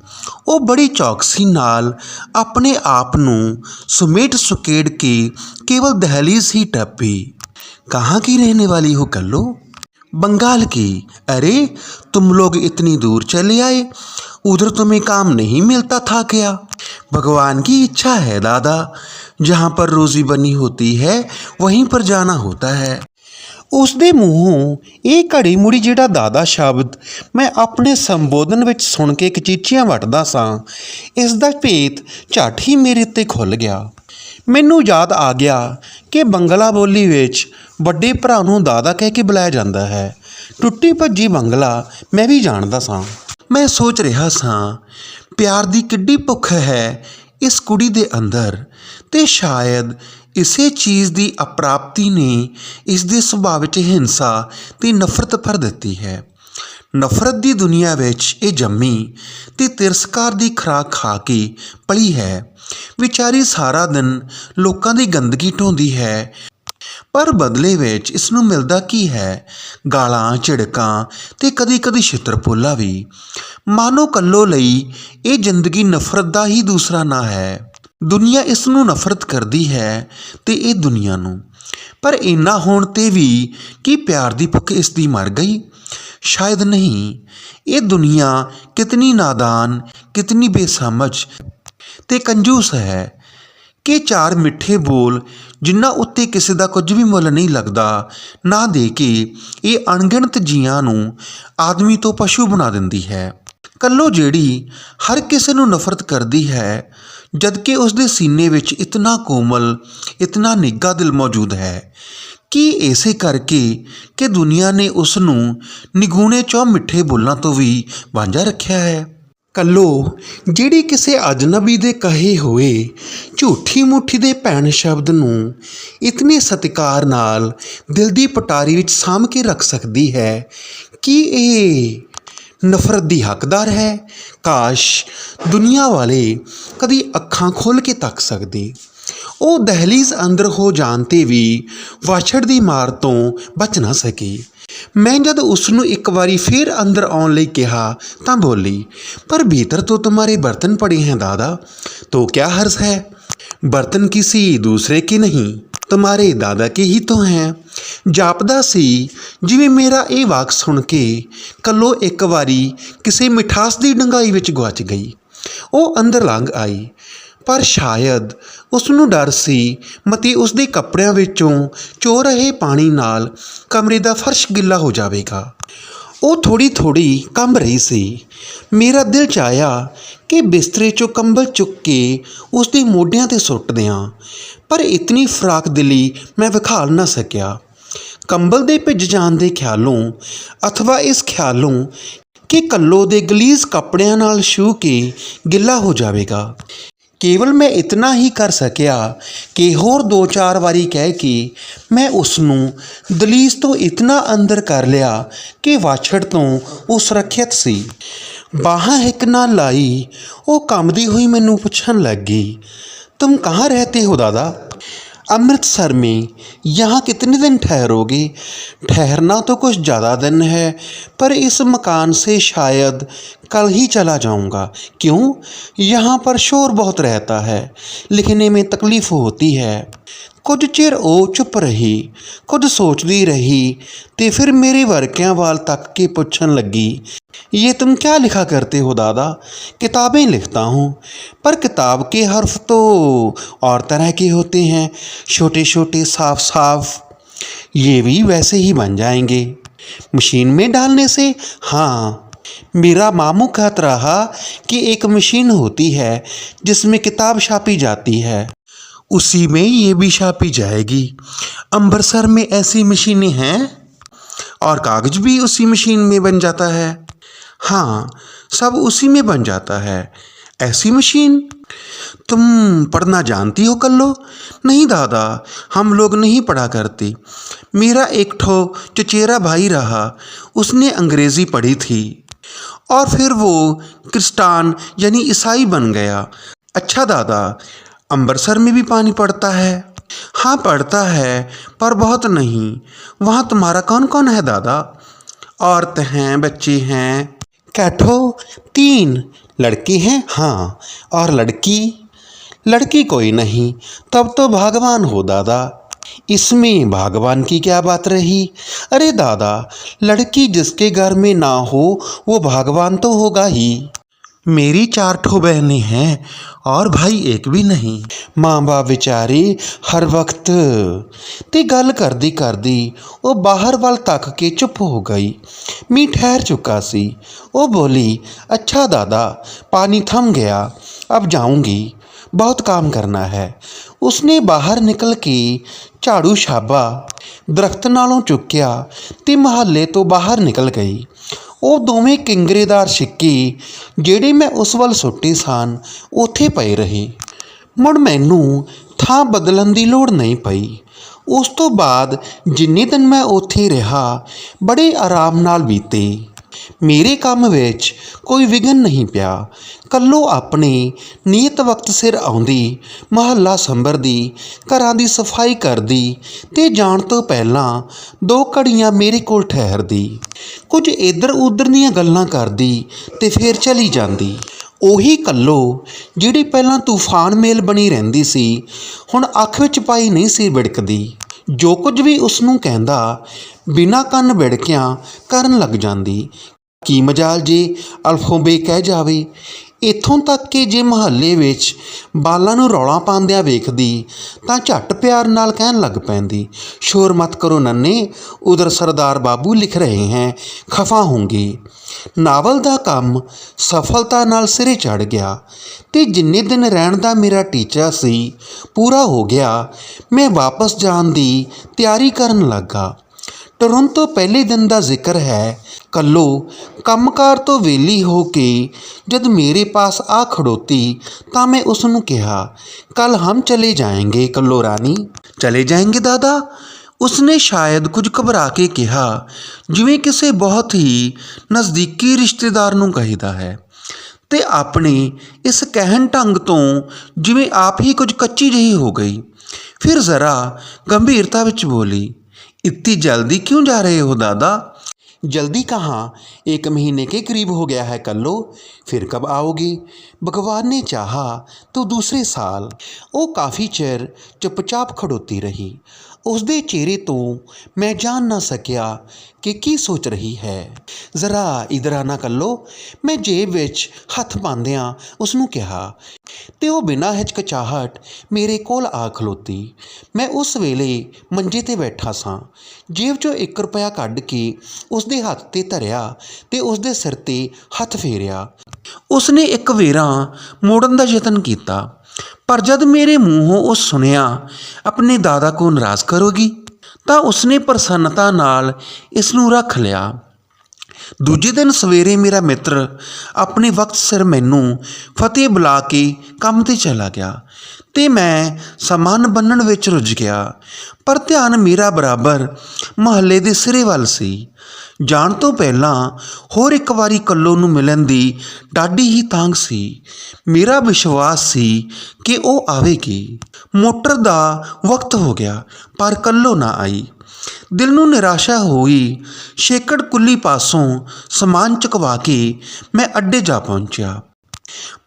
Speaker 1: ਉਹ ਬੜੀ ਚੌਕਸੀ ਨਾਲ ਆਪਣੇ ਆਪ ਨੂੰ ਸੁਮੇਟ ਸੁਕੇੜ ਕੇ केवल दहलीज ही टपी कहाँ की रहने वाली हो कल्लो बंगाल की अरे तुम लोग इतनी दूर चले आए उधर तुम्हें काम नहीं मिलता था क्या भगवान की इच्छा है दादा जहाँ पर रोजी बनी होती है वहीं पर जाना होता है ਉਸ ਦੇ ਮੂੰਹੋਂ ਇਹ ਘੜੀ ਮੁੜੀ ਜਿਹੜਾ ਦਾਦਾ ਸ਼ਬਦ ਮੈਂ ਆਪਣੇ ਸੰਬੋਧਨ ਵਿੱਚ ਸੁਣ ਕੇ ਕਚੀਚੀਆਂ ਵੱਟਦਾ ਸਾਂ ਇਸ ਦਾ ਭੇਤ ਝੱਟ ਹੀ ਮੇਰੇ ਤੇ ਖੁੱਲ ਗਿਆ ਮੈਨੂੰ ਯਾਦ ਆ ਗਿਆ ਕਿ ਬੰਗਲਾ ਬੋਲੀ ਵਿੱਚ ਵੱਡੇ ਭਰਾ ਨੂੰ ਦਾਦਾ ਕਹਿ ਕੇ ਬੁਲਾਇਆ ਜਾਂਦਾ ਹੈ ਟੁੱਟੀ ਭੱਜੀ ਬੰਗਲਾ ਮੈਂ ਵੀ ਜਾਣਦਾ ਸਾਂ ਮੈਂ ਸੋਚ ਰਿਹਾ ਸਾਂ ਪਿਆਰ ਦੀ ਕਿੱਡੀ ਭੁੱਖ ਹੈ ਇਸ ਕੁੜੀ ਦੇ ਅੰਦਰ ਤੇ ਸ਼ਾਇਦ ਇਸੇ ਚੀਜ਼ ਦੀ ਅਪਰਾਪਤੀ ਨੇ ਇਸ ਦੇ ਸੁਭਾਅ ਵਿੱਚ ਹਿੰਸਾ ਤੇ ਨਫ਼ਰਤ ਭਰ ਦਿੱਤੀ ਹੈ। ਨਫ਼ਰਤ ਦੀ ਦੁਨੀਆ ਵਿੱਚ ਇਹ ਜੰਮੀ ਤੇ ਤਿਰਸਕਾਰ ਦੀ ਖੁਰਾਕ ਖਾ ਕੇ ਪਲੀ ਹੈ। ਵਿਚਾਰੀ ਸਾਰਾ ਦਿਨ ਲੋਕਾਂ ਦੀ ਗੰਦਗੀ ਢੋਂਦੀ ਹੈ। ਪਰ ਬਦਲੇ ਵਿੱਚ ਇਸ ਨੂੰ ਮਿਲਦਾ ਕੀ ਹੈ? ਗਾਲਾਂ, ਝਿੜਕਾਂ ਤੇ ਕਦੀ-ਕਦੀ ਛਿੱਤਰਪੋਲਾ ਵੀ। ਮਾਨੋ ਕੱਲੋ ਲਈ ਇਹ ਜ਼ਿੰਦਗੀ ਨਫ਼ਰਤ ਦਾ ਹੀ ਦੂਸਰਾ ਨਾਂ ਹੈ। ਦੁਨੀਆ ਇਸ ਨੂੰ ਨਫ਼ਰਤ ਕਰਦੀ ਹੈ ਤੇ ਇਹ ਦੁਨੀਆ ਨੂੰ। ਪਰ ਇੰਨਾ ਹੋਣ ਤੇ ਵੀ ਕੀ ਪਿਆਰ ਦੀ ਭੁੱਖ ਇਸ ਦੀ ਮਰ ਗਈ? ਸ਼ਾਇਦ ਨਹੀਂ। ਇਹ ਦੁਨੀਆ ਕਿਤਨੀ ਨਾਦਾਨ, ਕਿਤਨੀ ਬੇਸਮਝ ਤੇ ਕੰਜੂਸ ਹੈ ਕਿ ਚਾਰ ਮਿੱਠੇ ਬੋਲ ਜਿਨ੍ਹਾਂ ਉੱਤੇ ਕਿਸੇ ਦਾ ਕੁਝ ਵੀ ਮੁੱਲ ਨਹੀਂ ਲੱਗਦਾ, ਨਾ ਦੇ ਕੇ ਇਹ ਅਣਗਿਣਤ ਜੀਆਂ ਨੂੰ ਆਦਮੀ ਤੋਂ ਪਸ਼ੂ ਬਣਾ ਦਿੰਦੀ ਹੈ। ਕੱਲੋ ਜਿਹੜੀ ਹਰ ਕਿਸੇ ਨੂੰ ਨਫ਼ਰਤ ਕਰਦੀ ਹੈ ਜਦਕਿ ਉਸ ਦੇ ਸੀਨੇ ਵਿੱਚ ਇਤਨਾ ਕੋਮਲ, ਇਤਨਾ ਨਿੱਘਾ ਦਿਲ ਮੌਜੂਦ ਹੈ, ਕਿ ਇਸੇ ਕਰਕੇ ਕਿ ਦੁਨੀਆ ਨੇ ਉਸ ਨੂੰ ਨਿਗੂਣੇ ਚੋਂ ਮਿੱਠੇ ਬੋਲਾਂ ਤੋਂ ਵੀ ਵਾਂਝਾ ਰੱਖਿਆ ਹੈ? ਕੱਲੋ, ਜਿਹੜੀ ਕਿਸੇ ਅਜਨਬੀ ਦੇ ਕਹੇ ਹੋਏ ਝੂਠੀ ਮੁੱਠੀ ਦੇ ਭੈਣ ਸ਼ਬਦ ਨੂੰ ਇਤਨੇ ਸਤਿਕਾਰ ਨਾਲ ਦਿਲ ਦੀ ਪਟਾਰੀ ਵਿੱਚ ਸਾਂਭ ਕੇ ਰੱਖ ਸਕਦੀ ਹੈ, ਕਿ ਇਹ ਨਫ਼ਰਤ ਦੀ ਹੱਕਦਾਰ ਹੈ ਕਾਸ਼ ਦੁਨੀਆ ਵਾਲੇ ਕਦੀ ਅੱਖਾਂ ਖੋਲ ਕੇ ਤੱਕ ਸਕਦੇ ਉਹ ਦਹਲੀਜ਼ ਅੰਦਰ ਹੋ ਜਾਣ ਤੇ ਵੀ ਵਾਛੜ ਦੀ ਮਾਰ ਤੋਂ ਬਚ ਨਾ ਸਕੀ ਮੈਂ ਜਦ ਉਸ ਨੂੰ ਇੱਕ ਵਾਰੀ ਫੇਰ ਅੰਦਰ ਆਉਣ ਲਈ ਕਿਹਾ ਤਾਂ ਬੋਲੀ ਪਰ ਭੀਤਰ ਤੋਂ तुम्हारे बर्तन पड़े हैं दादा तो क्या हर्ज है बर्तन किसी दूसरे के नहीं ਤੁਹਾਰੇ ਦਾਦਾ ਕੇ ਹੀ ਤੋਂ ਹੈ? ਜਾਪਦਾ ਸੀ, ਜਿਵੇਂ ਮੇਰਾ ਇਹ ਵਾਕ ਸੁਣ ਕੇ ਕੱਲੋ ਇੱਕ ਵਾਰੀ ਕਿਸੇ ਮਿਠਾਸ ਦੀ ਡੰਗਾਈ ਵਿੱਚ ਗਵਾਚ ਗਈ। ਉਹ ਅੰਦਰ ਲੰਘ ਆਈ, ਪਰ ਸ਼ਾਇਦ ਉਸ ਨੂੰ ਡਰ ਸੀ, ਮਤੀ ਉਸ ਦੇ ਕੱਪੜਿਆਂ ਵਿੱਚੋਂ ਚੋ ਰਹੇ ਪਾਣੀ ਨਾਲ ਕਮਰੇ ਦਾ ਫਰਸ਼ ਗਿੱਲਾ ਹੋ ਜਾਵੇਗਾ। ਉਹ ਥੋੜੀ ਥੋੜੀ ਕੰਬ ਰਹੀ ਸੀ। ਮੇਰਾ ਦਿਲ ਚਾਇਆ ਕਿ ਬਿਸਤਰੇ 'ਚੋਂ ਕੰਬਲ ਚੁੱਕ ਕੇ ਉਸ ਦੇ ਮੋਢਿਆਂ ਤੇ ਸੁੱਟ ਦਿਆਂ। ਪਰ ਇਤਨੀ ਫਰਾਕ ਦਿਲੀ ਮੈਂ ਵਿਖਾਲ ਨਾ ਸਕਿਆ। ਕੰਬਲ ਦੇ ਭਿੱਜ ਜਾਣ ਦੇ ਖਿਆਲੋਂ, ਅਥਵਾ ਇਸ ਖਿਆਲੋਂ ਕਿ ਕੱਲੋ ਦੇ ਗਲੀਜ਼ ਕੱਪੜਿਆਂ ਨਾਲ ਛੂ ਕੇ ਗਿੱਲਾ ਹੋ ਜਾਵੇਗਾ। ਕੇਵਲ ਮੈਂ ਇਤਨਾ ਹੀ ਕਰ ਸਕਿਆ ਕਿ ਹੋਰ ਦੋ ਚਾਰ ਵਾਰੀ ਕਹਿ ਕੇ ਮੈਂ ਉਸ ਨੂੰ ਦਲੀਸ ਤੋਂ ਇਤਨਾ ਅੰਦਰ ਕਰ ਲਿਆ ਕਿ ਵਾਛੜ ਤੋਂ ਉਹ ਸੁਰੱਖਿਅਤ ਸੀ। ਬਾਹਾਂ ਇੱਕ ਨਾ ਲਾਈ, ਉਹ ਕੰਬਦੀ ਹੋਈ ਮੈਨੂੰ ਪੁੱਛਣ ਲੱਗੀ तुम कहाँ रहते हो, दादा? अमृतसर में यहाँ कितने दिन ठहरोगे? ठहरना तो कुछ ज़्यादा दिन है, पर इस मकान से शायद कल ही चला जाऊँगा। क्यों? यहाँ पर शोर बहुत रहता है, लिखने में तकलीफ़ होती है। ਕੁਝ ਚਿਰ ਉਹ ਚੁੱਪ ਰਹੀ ਕੁਝ ਸੋਚਦੀ ਰਹੀ ਤੇ ਫਿਰ ਮੇਰੇ ਵਰਕਿਆਂ ਵਾਲ ਤੱਕ ਕੇ ਪੁੱਛਣ ਲੱਗੀ ये तुम क्या लिखा करते हो दादा किताबें लिखता हूँ पर किताब के हर्फ तो और तरह के होते हैं छोटे छोटे साफ साफ ये भी वैसे ही बन जाएंगे मशीन में डालने से हाँ मेरा मामू कहता रहा कि एक मशीन होती है जिसमें किताब छापी जाती है उसी में ये भी छापी जाएगी। अमृतसर में ऐसी मशीनें हैं और कागज़ भी उसी मशीन में बन जाता है। हाँ सब उसी में बन जाता है। ऐसी मशीन? तुम पढ़ना जानती हो कल्लो? नहीं दादा, हम लोग नहीं पढ़ा करती। मेरा एक ठो चचेरा भाई रहा, उसने अंग्रेज़ी पढ़ी थी। और फिर वो क्रिस्टान यानी ईसाई बन गया। अच्छा दादा अमृतसर में भी पानी पड़ता है। हाँ पड़ता है, पर बहुत नहीं। वहाँ तुम्हारा कौन कौन है, दादा? औरत हैं, बच्चे हैं। कैठो, तीन लड़के हैं हाँ और लड़की लड़की कोई नहीं। तब तो भगवान हो, दादा। इसमें भगवान की क्या बात रही? अरे, दादा, लड़की जिसके घर में ना हो, वो भगवान तो होगा ही। मेरी चार ठो बहनें हैं और भाई एक भी नहीं ਮਾਂ ਬਾਪ ਵਿਚਾਰੇ ਹਰ ਵਕਤ ਤੇ ਗੱਲ ਕਰਦੀ ਕਰਦੀ ਉਹ ਬਾਹਰ ਵੱਲ ਤੱਕ ਕੇ ਚੁੱਪ ਹੋ ਗਈ ਮੀਂਹ ਠਹਿਰ ਚੁੱਕਾ ਸੀ ਉਹ ਬੋਲੀ ਅੱਛਾ ਦਾਦਾ ਪਾਣੀ ਥਮ ਗਿਆ अब जाऊंगी ਬਹੁਤ ਕੰਮ ਕਰਨਾ ਹੈ। ਉਸਨੇ ਬਾਹਰ ਨਿਕਲ ਕੇ ਝਾੜੂ ਛਾਬਾ ਦਰਖਤ ਨਾਲੋਂ ਚੁੱਕਿਆ ਤੇ ਮਹੱਲੇ ਤੋਂ ਬਾਹਰ ਨਿਕਲ ਗਈ। ਉਹ ਦੋਵੇਂ ਕਿੰਗਰੇਦਾਰ ਸਿੱਕੇ ਜਿਹੜੇ ਮੈਂ ਉਸ ਵੱਲ ਸੁੱਟੇ ਸਨ, ਉੱਥੇ ਪਏ ਰਹੇ। ਮੁੜ ਮੈਨੂੰ ਥਾਂ ਬਦਲਣ ਦੀ ਲੋੜ ਨਹੀਂ ਪਈ। ਉਸ ਤੋਂ ਬਾਅਦ ਜਿੰਨੇ ਦਿਨ ਮੈਂ ਉੱਥੇ ਰਿਹਾ, ਬੜੇ ਆਰਾਮ ਨਾਲ ਬੀਤੇ। ਮੇਰੇ ਕੰਮ ਵਿੱਚ ਕੋਈ ਵਿਘਨ ਨਹੀਂ ਪਿਆ। ਕੱਲੋ ਆਪਣੇ ਨਿਯਤ ਵਕਤ ਸਿਰ ਆਉਂਦੀ, ਮਹੱਲਾ ਸੰਭਰਦੀ, ਘਰਾਂ ਦੀ ਸਫ਼ਾਈ ਕਰਦੀ ਤੇ ਜਾਣ ਤੋਂ ਪਹਿਲਾਂ ਦੋ ਘੜੀਆਂ ਮੇਰੇ ਕੋਲ ਠਹਿਰਦੀ। ਕੁਝ ਇੱਧਰ ਉੱਧਰ ਦੀਆਂ ਗੱਲਾਂ ਕਰਦੀ ਤੇ ਫੇਰ ਚਲੀ ਜਾਂਦੀ। ਉਹੀ ਕੱਲੋ ਜਿਹੜੀ ਪਹਿਲਾਂ ਤੂਫਾਨ ਮੇਲ ਬਣੀ ਰਹਿੰਦੀ ਸੀ, ਹੁਣ ਅੱਖ ਵਿੱਚ ਪਾਈ ਨਹੀਂ ਸੀ ਵਿੜਕਦੀ। ਜੋ ਕੁਝ ਵੀ ਉਸ ਨੂੰ ਕਹਿੰਦਾ, ਬਿਨਾਂ ਕੰਨ ਵਿੜਕਿਆਂ ਕਰਨ ਲੱਗ ਜਾਂਦੀ। ਕੀ ਮਜਾਲ ਜੇ ਅਲਫੋਬੇ ਕਹਿ ਜਾਵੇ। ਇੱਥੋਂ ਤੱਕ ਕਿ ਜੇ ਮਹੱਲੇ ਵਿੱਚ ਬਾਲਾਂ ਨੂੰ ਰੌਲਾ ਪਾਉਂਦਿਆਂ ਵੇਖਦੀ, ਤਾਂ ਝੱਟ ਪਿਆਰ ਨਾਲ ਕਹਿਣ ਲੱਗ ਪੈਂਦੀ, ਸ਼ੋਰ ਮਤ ਕਰੋ ਨੰਨੇ, ਉਧਰ ਸਰਦਾਰ ਬਾਬੂ ਲਿਖ ਰਹੇ ਹੈ, ਖਫਾ ਹੋਂਗੇ ਨਾਵਲ ਦਾ ਕੰਮ ਸਫਲਤਾ ਨਾਲ ਸਿਰੇ ਚੜ ਗਿਆ ਤੇ ਜਿੰਨੇ ਦਿਨ ਰਹਿਣ ਦਾ ਮੇਰਾ ਟੀਚਾ ਸੀ, ਪੂਰਾ ਹੋ ਗਿਆ। ਮੈਂ ਵਾਪਸ ਜਾਣ ਦੀ ਤਿਆਰੀ ਕਰਨ ਲੱਗਾ। ਤੁਰਨ ਤੋਂ ਪਹਿਲੇ ਦਿਨ ਦਾ ਜ਼ਿਕਰ ਹੈ, ਕੱਲੋ ਕੰਮਕਾਰ ਤੋਂ ਵੇਲੀ ਹੋ ਕੇ ਜਦ ਮੇਰੇ ਪਾਸ ਆ ਖੜੋਤੀ ਤਾਂ ਮੈਂ ਉਸ ਨੂੰ ਕਿਹਾ ਕੱਲ ਹਮ ਚਲੇ ਜਾਏਂਗੇ ਕੱਲੋ ਰਾਣੀ। ਚਲੇ ਜਾਏਂਗੇ ਦਾਦਾ? ਉਸਨੇ ਸ਼ਾਇਦ ਕੁਝ ਘਬਰਾ ਕੇ ਕਿਹਾ, ਜਿਵੇਂ ਕਿਸੇ ਬਹੁਤ ਹੀ ਨਜ਼ਦੀਕੀ ਰਿਸ਼ਤੇਦਾਰ ਨੂੰ ਕਹੀਦਾ ਹੈ। ਤੇ ਆਪਣੇ ਇਸ ਕਹਿਣ ਢੰਗ ਤੋਂ ਜਿਵੇਂ ਆਪ ਹੀ ਕੁਝ ਕੱਚੀ ਜਿਹੀ ਹੋ ਗਈ। ਫਿਰ ਜ਼ਰਾ ਗੰਭੀਰਤਾ ਵਿੱਚ ਬੋਲੀ इतनी जल्दी क्यों जा रहे हो दादा जल्दी कहाँ एक महीने के करीब हो गया है कर लो फिर कब आओगे भगवान ने चाहा तो दूसरे साल वो काफ़ी चेर चुपचाप खड़ोती रही ਉਸਦੇ ਚਿਹਰੇ ਤੋਂ ਮੈਂ ਜਾਣ ਨਾ ਸਕਿਆ ਕਿ ਕੀ ਸੋਚ ਰਹੀ ਹੈ। ਜ਼ਰਾ ਇਧਰ ਨਾ ਕੱਲੋ, ਮੈਂ ਜੇਬ ਵਿੱਚ ਹੱਥ ਪਾਉਂਦਿਆਂ ਉਸ ਨੂੰ ਕਿਹਾ, ਤੇ ਉਹ ਬਿਨਾਂ ਹਿਚਕਚਾਹਟ ਮੇਰੇ ਕੋਲ ਆ ਖਲੋਤੀ। ਮੈਂ ਉਸ ਵੇਲੇ ਮੰਜੇ ਤੇ ਬੈਠਾ ਸਾਂ, ਜੇਬ 'ਚੋਂ 1 ਰੁਪਿਆ ਕੱਢ ਕੇ ਉਸਦੇ ਹੱਥ ਤੇ ਧਰਿਆ ਤੇ ਉਸਦੇ ਸਿਰ ਤੇ ਹੱਥ ਫੇਰਿਆ। ਉਸਨੇ ਇੱਕ ਵੇਰਾ ਮੋੜਨ ਦਾ ਯਤਨ ਕੀਤਾ। ਪਰ ਜਦ ਮੇਰੇ ਮੂੰਹੋਂ ਉਹ ਸੁਣਿਆ, ਆਪਣੇ ਦਾਦਾ ਕੋ ਨਾਰਾਜ਼ ਕਰੋਗੀ? ਤਾਂ ਉਸਨੇ ਪ੍ਰਸੰਨਤਾ ਨਾਲ ਇਸ ਨੂੰ ਰੱਖ ਲਿਆ। ਦੂਜੇ ਦਿਨ ਸਵੇਰੇ ਮੇਰਾ ਮਿੱਤਰ ਆਪਣੇ ਵਕਤ ਸਿਰ ਮੈਨੂੰ ਫਤਿਹ ਬੁਲਾ ਕੇ ਕੰਮ ਤੇ ਚਲਾ ਗਿਆ। ਤੇ ਮੈਂ ਸਮਾਨ ਬੰਨਣ ਵਿੱਚ ਰੁੱਝ ਗਿਆ, ਪਰ ਧਿਆਨ ਮੇਰਾ ਬਰਾਬਰ ਮਹੱਲੇ ਦੇ ਸਿਰੇ ਵੱਲ ਸੀ। ਜਾਣ ਤੋਂ ਪਹਿਲਾਂ ਹੋਰ ਇੱਕ ਵਾਰੀ ਕੱਲੋ ਨੂੰ ਮਿਲਣ ਦੀ ਡਾਢੀ ਹੀ ਤਾਂਗ ਸੀ। ਮੇਰਾ ਵਿਸ਼ਵਾਸ ਸੀ ਕਿ ਉਹ ਆਵੇਗੀ। ਮੋਟਰ ਦਾ ਵਕਤ ਹੋ ਗਿਆ, ਪਰ ਕੱਲੋ ਨਾ ਆਈ। ਦਿਲ ਨੂੰ ਨਿਰਾਸ਼ਾ ਹੋਈ, ਸ਼ੇਕੜ ਕੁੱਲੀ ਪਾਸੋਂ ਸਮਾਨ ਚੁਕਵਾ ਕੇ ਮੈਂ ਅੱਡੇ ਜਾ ਪਹੁੰਚਿਆ।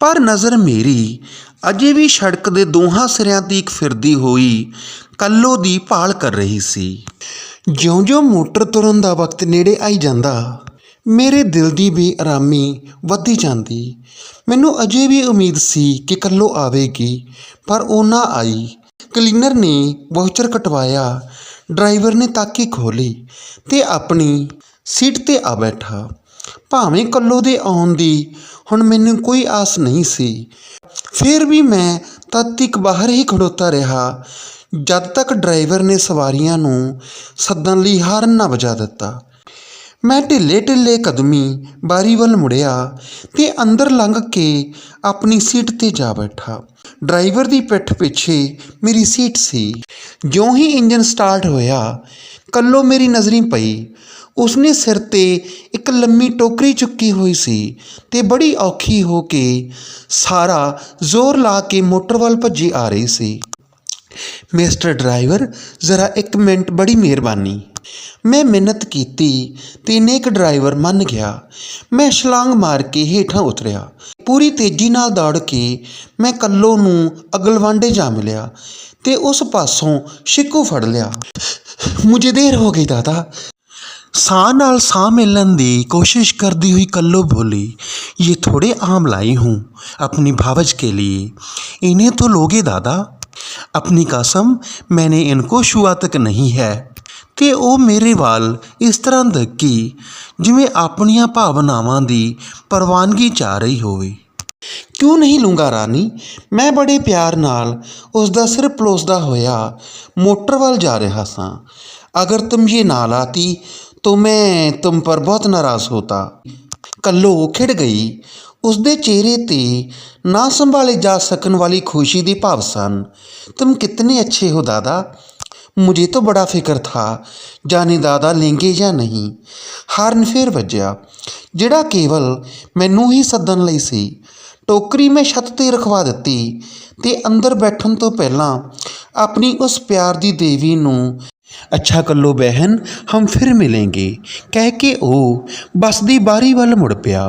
Speaker 1: ਪਰ ਨਜ਼ਰ ਮੇਰੀ ਅਜੇ ਵੀ ਸੜਕ ਦੇ ਦੋਹਾਂ ਸਿਰਿਆਂ ਤੀਕ ਫਿਰਦੀ ਹੋਈ ਕੱਲੋ ਦੀ ਭਾਲ ਕਰ ਰਹੀ ਸੀ। ਜਿਉਂ-ਜਿਉਂ ਮੋਟਰ ਤੁਰਨ ਦਾ ਵਕਤ ਨੇੜੇ ਆਈ ਜਾਂਦਾ, ਮੇਰੇ ਦਿਲ ਦੀ ਬੇਆਰਾਮੀ ਵੱਧਦੀ ਜਾਂਦੀ। ਮੈਨੂੰ ਅਜੇ ਵੀ ਉਮੀਦ ਸੀ ਕਿ ਕੱਲੋ ਆਵੇਗੀ, ਪਰ ਉਹ ਨਾ ਆਈ। ਕਲੀਨਰ ਨੇ ਵਾਊਚਰ ਕਟਵਾਇਆ, ਡਰਾਈਵਰ ਨੇ ਤਾਕੀ ਖੋਲੀ ਤੇ ਆਪਣੀ ਸੀਟ ਤੇ ਆ ਬੈਠਾ। ਭਾਵੇਂ ਕੱਲੋ ਦੇ ਆਉਣ ਦੀ, ਹੁਣ ਮੈਨੂੰ ਕੋਈ ਆਸ ਨਹੀਂ ਸੀ। ਫਿਰ ਵੀ ਮੈਂ ਤਦ ਤੱਕ ਬਾਹਰ ਹੀ ਖੜੋਤਾ ਰਿਹਾ, ਜਦ ਤੱਕ ਡਰਾਈਵਰ ਨੇ ਸਵਾਰੀਆਂ ਨੂੰ ਸੱਦਣ ਲਈ ਹਾਰਨ ਨਾ ਵਜਾ ਦਿੱਤਾ। ਮੈਂ ਢਿੱਲੇ ਢਿੱਲੇ ਕਦਮੀ ਬਾਰੀ ਵੱਲ ਮੁੜਿਆ ਤੇ ਅੰਦਰ ਲੰਘ ਕੇ ਆਪਣੀ ਸੀਟ ਤੇ ਜਾ ਬੈਠਾ। ਡਰਾਈਵਰ ਦੀ ਪਿੱਠ ਪਿੱਛੇ ਮੇਰੀ ਸੀਟ ਸੀ। ਜਿਉਂ ਹੀ ਇੰਜਨ ਸਟਾਰਟ ਹੋਇਆ, ਕੱਲੋ ਮੇਰੀ ਨਜ਼ਰੀ ਪਈ। ਉਸਨੇ ਸਿਰ ਤੇ ਇੱਕ ਲੰਮੀ ਟੋਕਰੀ ਚੁੱਕੀ ਹੋਈ ਸੀ ਤੇ ਬੜੀ ਔਖੀ ਹੋ ਕੇ ਸਾਰਾ ਜ਼ੋਰ ਲਾ ਕੇ ਮੋਟਰ ਵੱਲ ਭੱਜੀ ਆ ਰਹੀ ਸੀ। ਮਿਸਟਰ ਡਰਾਈਵਰ, ਜ਼ਰਾ ਇੱਕ ਮਿੰਟ ਬੜੀ ਮਿਹਰਬਾਨੀ। ਮੈਂ ਮਿਹਨਤ ਕੀਤੀ ਤੇ ਨੇਕ ਡਰਾਈਵਰ ਮੰਨ ਗਿਆ। ਮੈਂ ਛਲਾਂਗ ਮਾਰ ਕੇ ਹੇਠਾਂ ਉਤਰਿਆ। ਪੂਰੀ ਤੇਜ਼ੀ ਨਾਲ ਦੌੜ ਕੇ ਮੈਂ ਕੱਲੋ ਨੂੰ ਅਗਲਵਾਂਡੇ ਜਾ ਮਿਲਿਆ ਤੇ ਉਸ ਪਾਸੋਂ ਸ਼ਿਕੂ ਫੜ ਲਿਆ। ਮੁਝੇ ਦੇਰ ਹੋ ਗਈ ਦਾਦਾ। ਸਾਹ ਨਾਲ ਸਾਹ मिलन ਦੀ कोशिश करती हुई कल्लो बोली ये थोड़े आम लाई हूँ अपनी भावज के लिए इन्हें तो लोगे दादा अपनी कसम मैंने इनको छुआ तक नहीं है ਤੇ ਉਹ ਮੇਰੇ ਵੱਲ ਇਸ ਤਰ੍ਹਾਂ ਦੇਖੀ ਜਿਵੇਂ ਆਪਣੀਆਂ ਭਾਵਨਾਵਾਂ ਦੀ ਪ੍ਰਵਾਨਗੀ ਚਾਹ ਰਹੀ ਹੋਵੇ ਕਿਉਂ ਨਹੀਂ ਲੂੰਗਾ ਰਾਨੀ ਮੈਂ ਬੜੇ ਪਿਆਰ ਨਾਲ ਉਸ ਦਾ ਸਿਰ ਪਲੋਸਦਾ ਹੋਇਆ ਮੋਟਰ ਵੱਲ ਜਾ ਰਿਹਾ ਸਾਂ ਅਗਰ ਤੁਮ ਇਹ ਨਾ ਲਾਤੀ तो मैं तुम पर बहुत नाराज़ होता ਕੱਲੋ ਖਿੜ ਗਈ ਉਸਦੇ ਚਿਹਰੇ ਤੇ ਨਾ ਸੰਭਾਲੇ ਜਾ ਸਕਣ ਵਾਲੀ ਖੁਸ਼ੀ ਦੇ ਭਾਵ ਸਨ तुम कितने अच्छे हो दादा मुझे तो बड़ा फिक्र था जाने दादा लेंगे ਜਾਂ ਨਹੀਂ ਹਾਰਨ ਫੇਰ ਵੱਜਿਆ ਜਿਹੜਾ ਕੇਵਲ ਮੈਨੂੰ ਹੀ ਸੱਦਣ ਲਈ ਸੀ ਟੋਕਰੀ ਮੈਂ ਛੱਤ ਤੇ ਰਖਵਾ ਦਿੱਤੀ ਤੇ ਅੰਦਰ ਬੈਠਣ ਤੋਂ ਪਹਿਲਾਂ ਆਪਣੀ ਉਸ ਪਿਆਰ ਦੀ ਦੇਵੀ ਨੂੰ ਅੱਛਾ ਕੱਲੋ ਬਹਿਨ ਹਮ ਫਿਰ ਮਿਲਾਂਗੇ। ਕਹਿ ਕੇ ਉਹ ਬੱਸ ਦੀ ਬਾਰੀ ਵੱਲ ਮੁੜ ਪਿਆ।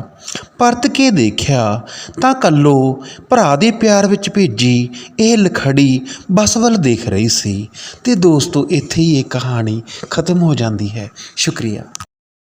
Speaker 1: ਪਰਤ ਕੇ ਦੇਖਿਆ ਤਾਂ ਕੱਲੋ ਭਰਾ ਦੇ ਪਿਆਰ ਵਿੱਚ ਭੇਜੀ ਇਹ ਲਖੜੀ ਬੱਸ ਵੱਲ ਦੇਖ ਰਹੀ ਸੀ ਤੇ ਦੋਸਤੋ, ਇੱਥੇ ਹੀ ਇਹ ਕਹਾਣੀ ਖਤਮ ਹੋ ਜਾਂਦੀ ਹੈ। ਸ਼ੁਕਰੀਆ।